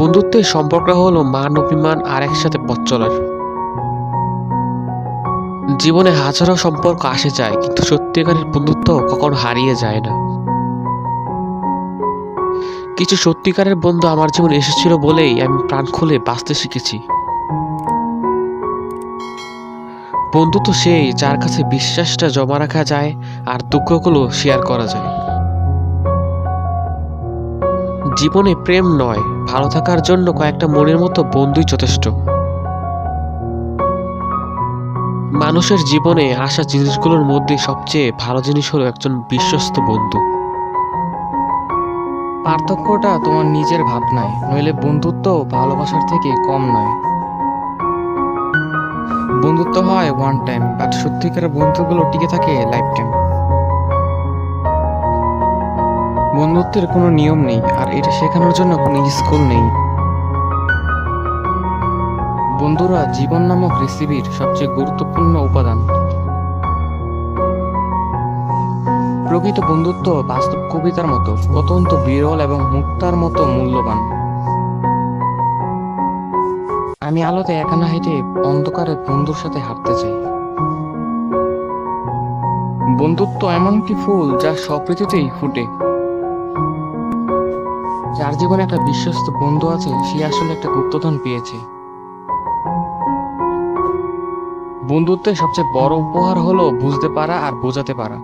বন্ধুত্বের সম্পর্ক হলো মান, অভিমান আর একসাথে পথ চলার। জীবনে হাজারো সম্পর্ক আসে যায়, কিন্তু সত্যিকারের বন্ধুত্ব কখনো হারিয়ে যায় না। কিছু সত্যিকারের বন্ধু আমার জীবনে এসেছিল বলেই আমি প্রাণ খুলে বাঁচতে শিখেছি। বন্ধুত্ব সেই যার কাছে বিশ্বাসটা জমা রাখা যায় আর দুঃখগুলো শেয়ার করা যায়। জীবনে প্রেম নয়, ভালো থাকার জন্য কয়েকটা মনের মতো বন্ধুই যথেষ্ট। মানুষের জীবনে আসা জিনিসগুলোর মধ্যে সবচেয়ে ভালো জিনিস হলো একজন বিশ্বস্ত বন্ধু। পার্থক্যটা তোমার নিজের ভাবনায়, নইলে বন্ধুত্ব ভালোবাসার থেকে কম নয়। বন্ধুত্ব হয় ওয়ান টাইম বাট সত্যিকারের বন্ধুগুলো টিকে থাকে লাইফ টাইম বন্ধুত্বের কোনো নিয়ম নেই, আর এটা শেখানোর জন্য কোনো স্কুল নেই। বন্ধুরা, জীবন নামক রেসিপির সবচেয়ে গুরুত্বপূর্ণ উপাদান। প্রকৃত বন্ধুত্ব বাস্তব কবিতার মতো অত্যন্ত বিরল এবং মুক্তার মতো মূল্যবান। আমি আলোতে একা না হেঁটে অন্ধকারে বন্ধুর সাথে হাঁটতে চাই। বন্ধুত্ব এমন কি ফুল যা সব ফুটে। যার জীবনে একটা বিশ্বস্ত বন্ধু আছে, সে আসলে একটা গুপ্তধন পেয়েছে। বন্ধুত্বের সবচেয়ে বড় উপহার হলো বুঝতে পারা আর বোঝাতে পারা।